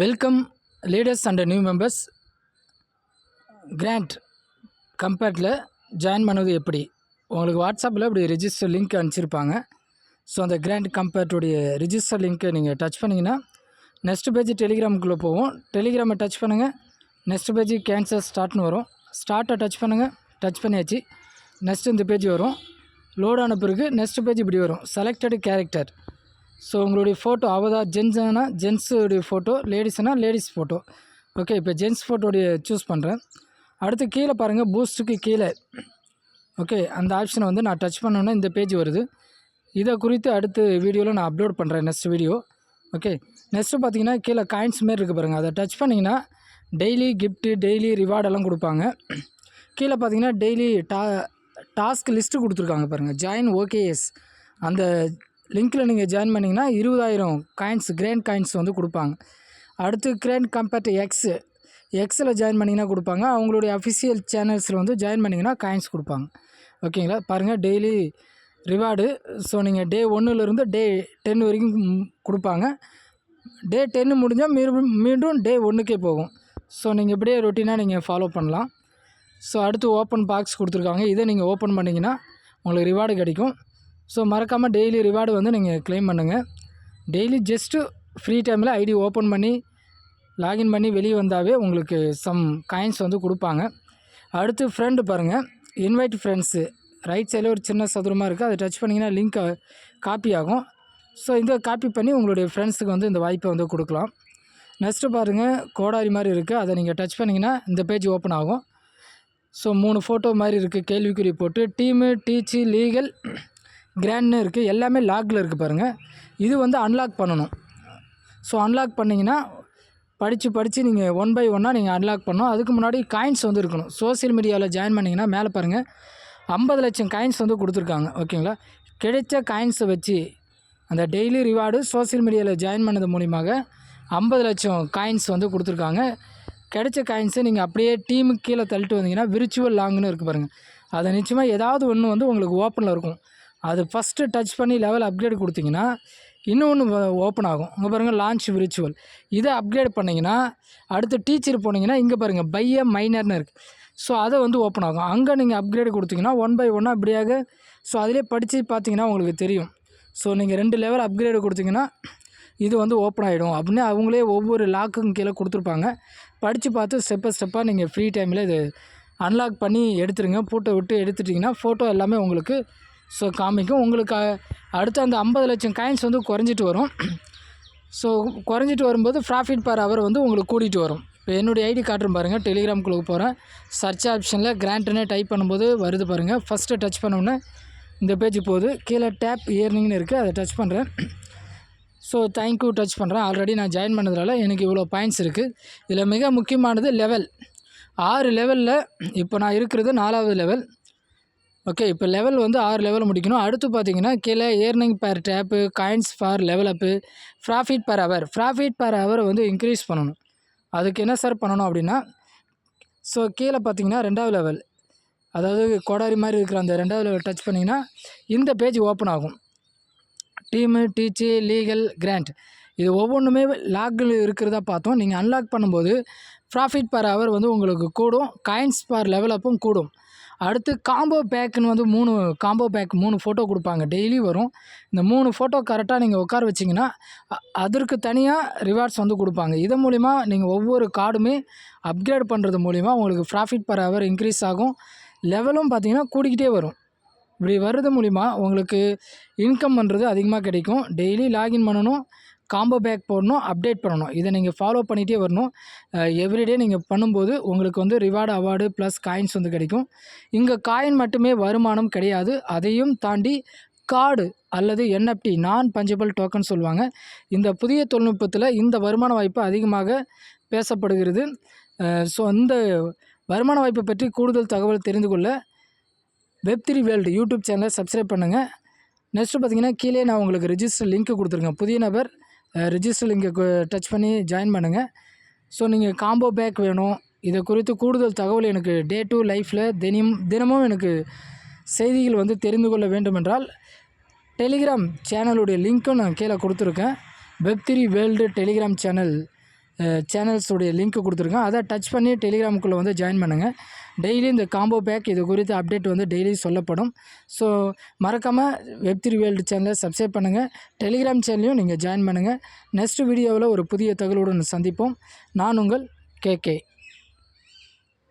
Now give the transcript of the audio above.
Welcome leaders and new members grand கம்பேர்ட்டில் join பண்ணது எப்படி? உங்களுக்கு வாட்ஸ்அப்பில் இப்படி ரிஜிஸ்டர் லிங்க் அனுப்பிச்சிருப்பாங்க. ஸோ அந்த கிராண்ட் கம்பேர்ட்டுடைய ரிஜிஸ்டர் லிங்க்கை நீங்கள் டச் பண்ணிங்கன்னா நெக்ஸ்ட் பேஜ் டெலிகிராமுக்குள்ளே போவோம். டெலிகிராமை டச் பண்ணுங்கள் நெக்ஸ்ட் பேஜ் கேன்சர் ஸ்டார்ட்னு வரும். ஸ்டார்ட்டை டச் பண்ணுங்கள் டச் பண்ணியாச்சு. நெக்ஸ்ட் இந்த பேஜ் வரும். லோட் பிறகு நெக்ஸ்ட் பேஜ் இப்படி வரும். செலக்டட் கேரக்டர் ஸோ உங்களுடைய ஃபோட்டோ அவதா ஜென்ஸ்னா ஜென்ஸுடைய ஃபோட்டோ லேடிஸ்னால் லேடிஸ் ஃபோட்டோ ஓகே இப்போ ஜென்ஸ் ஃபோட்டோடைய சூஸ் பண்ணுறேன் அடுத்து கீழே பாருங்கள் பூஸ்ட்டுக்கு கீழே. ஓகே அந்த ஆப்ஷனை வந்து நான் டச் பண்ணோன்னா இந்த பேஜ் வருது. இதை குறித்து அடுத்து வீடியோவில் நான் அப்லோட் பண்ணுறேன் நெக்ஸ்ட் வீடியோ ஓகே நெக்ஸ்ட்டு பார்த்தீங்கன்னா கீழே காயின்ஸ் மாரி இருக்குது பாருங்கள் அதை டச் பண்ணிங்கன்னா டெய்லி கிஃப்ட்டு டெய்லி ரிவார்டெல்லாம் கொடுப்பாங்க. கீழே பார்த்தீங்கன்னா டெய்லி டா டாஸ்க் லிஸ்ட்டு கொடுத்துருக்காங்க பாருங்கள் ஜாயின் ஓகேஎஸ் அந்த லிங்க்கில் நீங்கள் ஜாயின் பண்ணிங்கன்னா இருபதாயிரம் காயின்ஸ் கிராண்ட் காயின்ஸ் வந்து கொடுப்பாங்க. அடுத்து கிராண்ட் கம்பேர்ட் எக்ஸு எக்ஸில் ஜாயின் பண்ணிங்கன்னா கொடுப்பாங்க. அவங்களுடைய அஃபிஷியல் சேனல்ஸில் வந்து ஜாயின் பண்ணிங்கன்னா காயின்ஸ் கொடுப்பாங்க. ஓகேங்களா? பாருங்கள் டெய்லி ரிவார்டு ஸோ நீங்கள் டே ஒன்றுலேருந்து டே டென் வரைக்கும் கொடுப்பாங்க. டே டென்னு முடிஞ்சால் மீண்டும் மீண்டும் டே ஒன்றுக்கே போகும். ஸோ நீங்கள் இப்படியே ரொட்டீனாக நீங்கள் ஃபாலோ பண்ணலாம். ஸோ அடுத்து ஓப்பன் பாக்ஸ் கொடுத்துருக்காங்க. இதை நீங்கள் ஓப்பன் பண்ணிங்கன்னா உங்களுக்கு ரிவார்டு கிடைக்கும். ஸோ மறக்காமல் டெய்லி ரிவார்டு வந்து நீங்கள் க்ளைம் பண்ணுங்கள் டெய்லி ஜஸ்ட்டு ஃப்ரீ டைமில் ஐடி ஓப்பன் பண்ணி லாகின் பண்ணி வெளியே வந்தாவே உங்களுக்கு சம் காயின்ஸ் வந்து கொடுப்பாங்க. அடுத்து ஃப்ரெண்டு பாருங்கள் இன்வைட் ஃப்ரெண்ட்ஸு ரைட் சைடில் ஒரு சின்ன சதுரமாக இருக்குது அதை டச் பண்ணிங்கன்னா லிங்க் காப்பி ஆகும். ஸோ இந்த காப்பி பண்ணி உங்களுடைய ஃப்ரெண்ட்ஸுக்கு வந்து இந்த வாய்ப்பை வந்து கொடுக்கலாம். நெக்ஸ்ட்டு பாருங்கள் கோடாரி மாதிரி இருக்குது அதை நீங்கள் டச் பண்ணிங்கன்னா இந்த பேஜ் ஓப்பன் ஆகும். ஸோ மூணு ஃபோட்டோ மாதிரி இருக்குது கேள்விக்குறி போட்டு. டீமு டீச்சு லீகல் கிராண்ட்னு இருக்குது எல்லாமே லாக்கில் இருக்குது பாருங்கள் இது வந்து அன்லாக் பண்ணணும். ஸோ அன்லாக் பண்ணிங்கன்னா படித்து படித்து நீங்கள் ஒன் பை ஒன்னாக நீங்கள் அன்லாக் பண்ணணும். அதுக்கு முன்னாடி காயின்ஸ் வந்து இருக்கணும். சோஷியல் மீடியாவில் ஜாயின் பண்ணிங்கன்னா மேலே பாருங்கள் ஐம்பது லட்சம் காயின்ஸ் வந்து கொடுத்துருக்காங்க. ஓகேங்களா? கிடைச்ச காயின்ஸை வச்சு அந்த டெய்லி ரிவார்டு சோஷியல் மீடியாவில் ஜாயின் பண்ணது மூலிமாக ஐம்பது லட்சம் காயின்ஸ் வந்து கொடுத்துருக்காங்க. கிடைச்ச காயின்ஸை நீங்கள் அப்படியே டீமுக்கு கீழே தள்ளிட்டு வந்தீங்கன்னா விர்ச்சுவல் லாங்னு இருக்குது பாருங்கள் அதை நிச்சயமாக ஏதாவது ஒன்று வந்து உங்களுக்கு ஓப்பனில் இருக்கும். அது ஃபஸ்ட்டு டச் பண்ணி லெவல் அப்கிரேட் கொடுத்தீங்கன்னா இன்னொன்று ஓப்பன் ஆகும். இங்கே பாருங்கள் லான்ச் விரிச்சுவல் இதை அப்கிரேட் பண்ணிங்கன்னா அடுத்து டீச்சர் போனீங்கன்னா இங்கே பாருங்கள் பைய மைனர்னு இருக்குது ஸோ அதை வந்து ஓப்பன் ஆகும். அங்கே நீங்கள் அப்கிரேட் கொடுத்தீங்கன்னா ஒன் பை ஒன்னாக இப்படியாக ஸோ அதிலே படித்து பார்த்தீங்கன்னா உங்களுக்கு தெரியும். ஸோ நீங்கள் ரெண்டு லெவல் அப்கிரேடு கொடுத்தீங்கன்னா இது வந்து ஓப்பன் ஆகிடும் அப்படின்னு அவங்களே ஒவ்வொரு லாக்குக்கும் கீழே கொடுத்துருப்பாங்க. படித்து பார்த்து ஸ்டெப்பை ஸ்டெப்பாக நீங்கள் ஃப்ரீ டைமில் இது அன்லாக் பண்ணி எடுத்துருங்க. ஃபோட்டோ விட்டு எடுத்துட்டிங்கன்னா ஃபோட்டோ எல்லாமே உங்களுக்கு ஸோ காமிக்கும். உங்களுக்கு அடுத்து அந்த ஐம்பது லட்சம் காயின்ஸ் வந்து குறைஞ்சிட்டு வரும். ஸோ குறைஞ்சிட்டு வரும்போது ப்ராஃபிட் பர் ஹவர் வந்து உங்களுக்கு கூட்டிகிட்டு வரும். இப்போ என்னுடைய ஐடி காட்டுறேன் பாருங்கள் டெலிகிராம்குள்ளே போகிறேன் சர்ச் ஆப்ஷனில் கிராண்ட்னே டைப் பண்ணும்போது வருது பாருங்கள் ஃபஸ்ட்டு டச் பண்ணோன்னே இந்த பேஜ் போகுது. கீழே டேப் இயர்னிங்னு இருக்குது அதை டச் பண்ணுறேன் ஸோ தேங்க்யூ டச் பண்ணுறேன் ஆல்ரெடி நான் ஜாயின் பண்ணதுனால எனக்கு இவ்வளோ பாயிண்ட்ஸ் இருக்குது இதில் மிக முக்கியமானது லெவல் ஆறு லெவலில் இப்போ நான் இருக்கிறது நாலாவது லெவல் ஓகே இப்போ லெவல் வந்து ஆறு லெவல் முடிக்கணும். அடுத்து பார்த்தீங்கன்னா கீழே earning per tap coins for level up profit per hour profit per hour வந்து இன்க்ரீஸ் பண்ணணும். அதுக்கு என்ன சார் பண்ணணும் அப்படின்னா ஸோ கீழே பார்த்தீங்கன்னா ரெண்டாவது லெவல் அதாவது கோடாரி மாதிரி இருக்கிற அந்த ரெண்டாவது லெவல் டச் பண்ணிங்கன்னா இந்த பேஜ் ஓப்பன் ஆகும். டீமு டீச்சு லீகல் கிராண்ட் இது ஒவ்வொன்றுமே லாக்கில் இருக்கிறதா பார்த்தோம். நீங்கள் அன்லாக் பண்ணும்போது ப்ராஃபிட் பர் ஹவர் வந்து உங்களுக்கு கூடும். காயின்ஸ் பர் லெவலப்பும் கூடும். அடுத்து காம்போ பேக்குன்னு வந்து மூணு காம்போ பேக் மூணு ஃபோட்டோ கொடுப்பாங்க. டெய்லி வரும். இந்த மூணு ஃபோட்டோ கரெக்டாக நீங்கள் உட்கார வச்சிங்கன்னா அதற்கு தனியாக ரிவார்ட்ஸ் வந்து கொடுப்பாங்க. இதன் மூலிமா நீங்கள் ஒவ்வொரு கார்டுமே அப்கிரேட் பண்ணுறது மூலிமா உங்களுக்கு ப்ராஃபிட் பர் ஹவர் இன்க்ரீஸ் ஆகும். லெவலும் பார்த்தீங்கன்னா கூடிக்கிட்டே வரும். இப்படி வர்றது மூலிமா உங்களுக்கு இன்கம் பண்ணுறது அதிகமாக கிடைக்கும். டெய்லி லாகின் பண்ணணும். காம்போ பேக் போடணும் அப்டேட் பண்ணணும். இதை நீங்கள் ஃபாலோ பண்ணிகிட்டே வரணும். எவ்ரிடே நீங்கள் பண்ணும்போது உங்களுக்கு வந்து ரிவார்டு அவார்டு ப்ளஸ் காயின்ஸ் வந்து கிடைக்கும். இங்கே காயின் மட்டுமே வருமானம் கிடையாது. அதையும் தாண்டி கார்டு அல்லது என்எஃப்டி நான் பஞ்சபிள் டோக்கன் சொல்லுவாங்க. இந்த புதிய தொழில்நுட்பத்தில் இந்த வருமான வாய்ப்பு அதிகமாக பேசப்படுகிறது. ஸோ இந்த வருமான வாய்ப்பை பற்றி கூடுதல் தகவல் தெரிந்து கொள்ள வெப் த்ரீ வேர்ல்டு யூடியூப் சேனலை சப்ஸ்கிரைப் பண்ணுங்கள் நெக்ஸ்ட்டு பார்த்தீங்கன்னா கீழே நான் உங்களுக்கு ரிஜிஸ்டர் லிங்க் கொடுத்துருக்கேன். புதிய நபர் ரிஜிஸ்டர் லிங்கை டச் பண்ணி ஜாயின் பண்ணுங்கள் ஸோ நீங்கள் காம்போ பேக் வேணும். இதை குறித்து கூடுதல் தகவல் எனக்கு டே டு லைஃப்பில் தினம் தினமும் எனக்கு செய்திகள் வந்து தெரிந்து கொள்ள வேண்டுமென்றால் டெலிகிராம் சேனலுடைய லிங்க்கும் நான் கீழே கொடுத்துருக்கேன். Web three world Telegram channel சேனல்ஸுடைய link கொடுத்துருக்கேன் அதை டச் பண்ணி டெலிகிராமுக்குள்ளே வந்து ஜாயின் பண்ணுங்கள் டெய்லி இந்த காம்போ பேக் இது குறித்த அப்டேட் வந்து டெய்லி சொல்லப்படும். ஸோ மறக்காமல் வெப் த்ரீ வேர்ல்டு சேனலை சப்ஸ்கிரைப் பண்ணுங்கள் டெலிகிராம் சேனலையும் நீங்கள் ஜாயின் பண்ணுங்கள் நெக்ஸ்ட் வீடியோவில் ஒரு புதிய தகவலுடன் சந்திப்போம். நான் உங்கள் கே கே